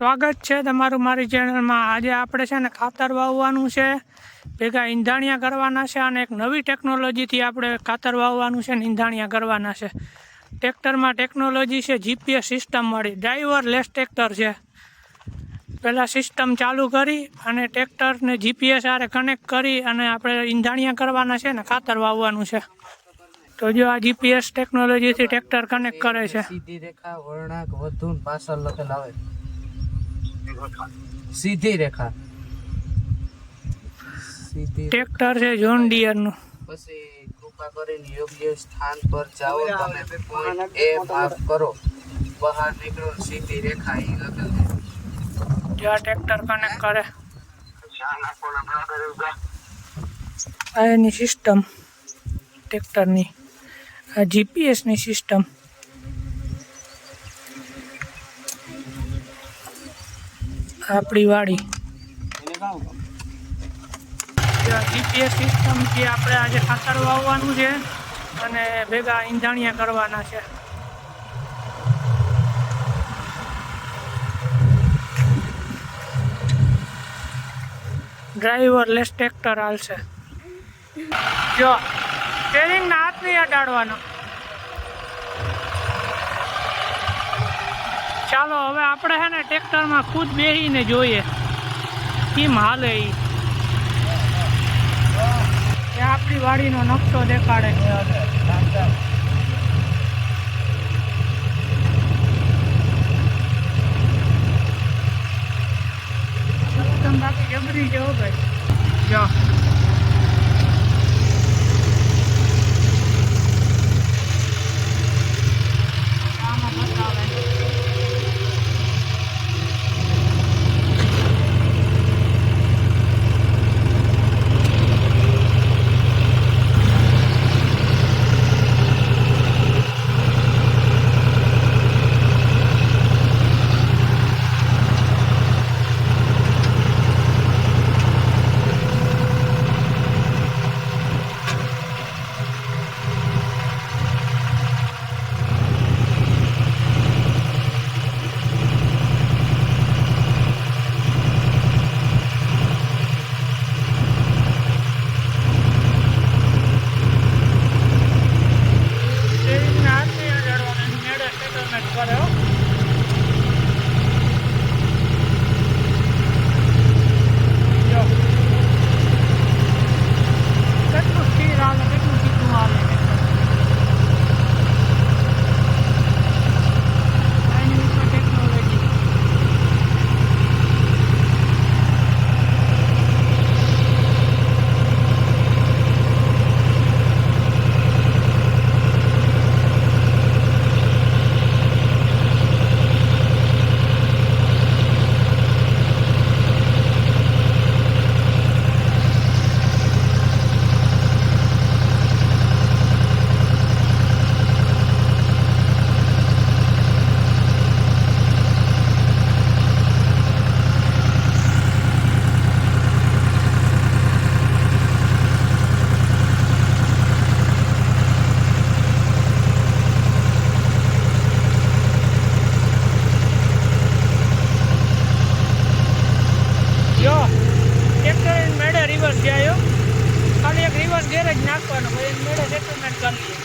સ્વાગત છે તમારું મારી ચેનલમાં. આજે આપણે છે ને ખાતર વાવવાનું છે. ભેગા ઈંધાણિયા કરવાના છે અને એક નવી ટેકનોલોજીથી આપણે ખાતર વાવવાનું છે ને ઈંધાણિયા કરવાના છે. ટ્રેક્ટરમાં ટેકનોલોજી છે, જીપીએસ સિસ્ટમવાળી ડ્રાઈવર લેસ ટ્રેક્ટર છે. પહેલાં સિસ્ટમ ચાલુ કરી અને ટ્રેક્ટરને જીપીએસ આરે કનેક્ટ કરી અને આપણે ઈંધાણિયા કરવાના છે ને ખાતર વાવવાનું છે. તો જો આ જીપીએસ ટેકનોલોજીથી ટ્રેક્ટર કનેક્ટ કરે છે. સીધી રેખા વળણાક વધુ પાછળ લખેલ આવે. સીધી રેખા. સીધી ટ્રેક્ટર છે જોન ડિયરનું પછી કૃપા કરીને યોગ્ય સ્થાન પર જાઓ તમે પોઈન્ટ એ માર્ક કરો. બહાર નીકળો સીધી રેખા ઈ લખેલ છે. જો આ ટ્રેક્ટર કનેક્ટ કરે. આ એની સિસ્ટમ ટ્રેક્ટરની. આ જીપીએસની સિસ્ટમ આપણી વાડી. જીપીએસ સિસ્ટમથી આપણે આજે ખાતર વાવવાનું છે અને ભેગા ઈંધાણિયા કરવાના છે. ડ્રાઈવર લેસ ટ્રેક્ટર હાલશે. જો સ્ટેરિંગના હાથ નહીં અડાડવાનો. ચાલો હવે આપણે છે ને ટ્રેક્ટરમાં ખુદ બેસીને જોઈએ કેમ હાલે એ આપણી વાડીનો નકશો દેખાડે. બાકી જબરી હો ભાઈ. જો. એક જ નાખવાનો મેળે રેકમેન્ડ કરી લઈએ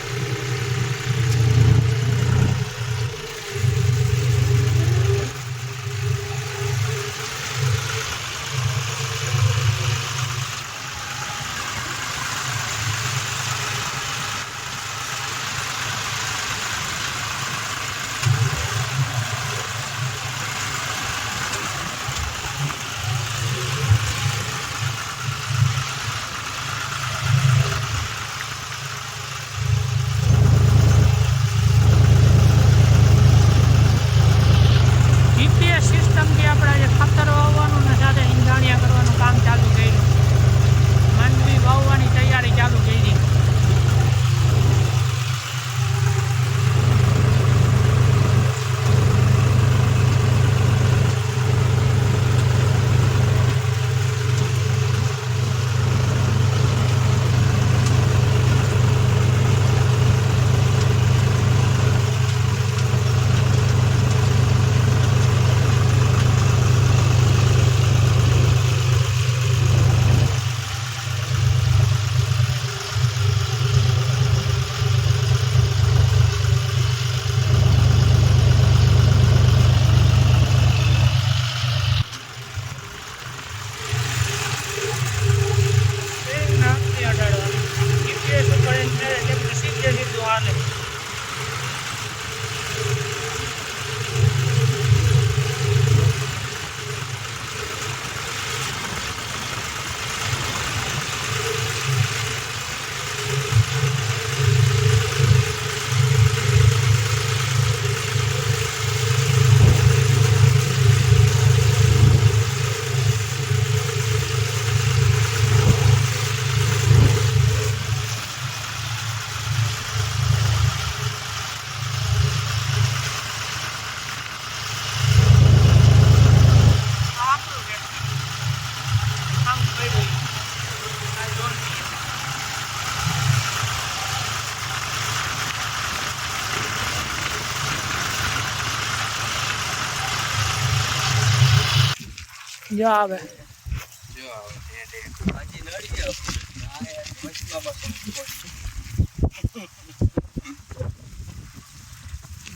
જો આવે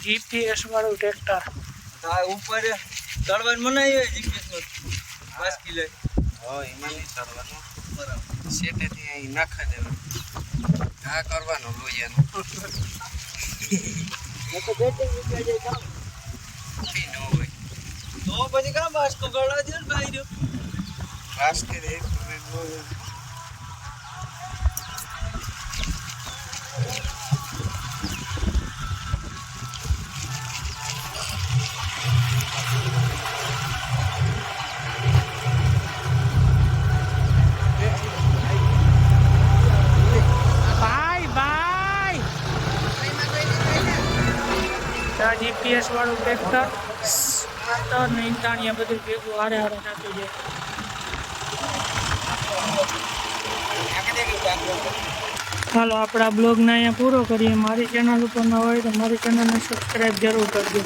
જીપીએસ વાળું ટ્રેક્ટર ઉપર તળવાનું મનાય હોય જીપીએસ પાંચ કિલો હા એમાં નહીં બરાબર શેટેથી અહીં નાખી દેવાનું. આ કરવાનું લોહીયાનું કામ ન હોય. તો પછી કામ બાસ્કો ગળવા દે ને ભાઈ જો ભાઈ આ જીપીએસ વાળું ટ્રેક્ટર ખાતર ને બધું ભેગું હારે હારે નાખી જાય ચાલો આપણા બ્લોગને અહીંયા પૂરો કરીએ. મારી ચેનલ ઉપર ન હોય તો મારી ચેનલને સબસ્ક્રાઈબ જરૂર કરજો.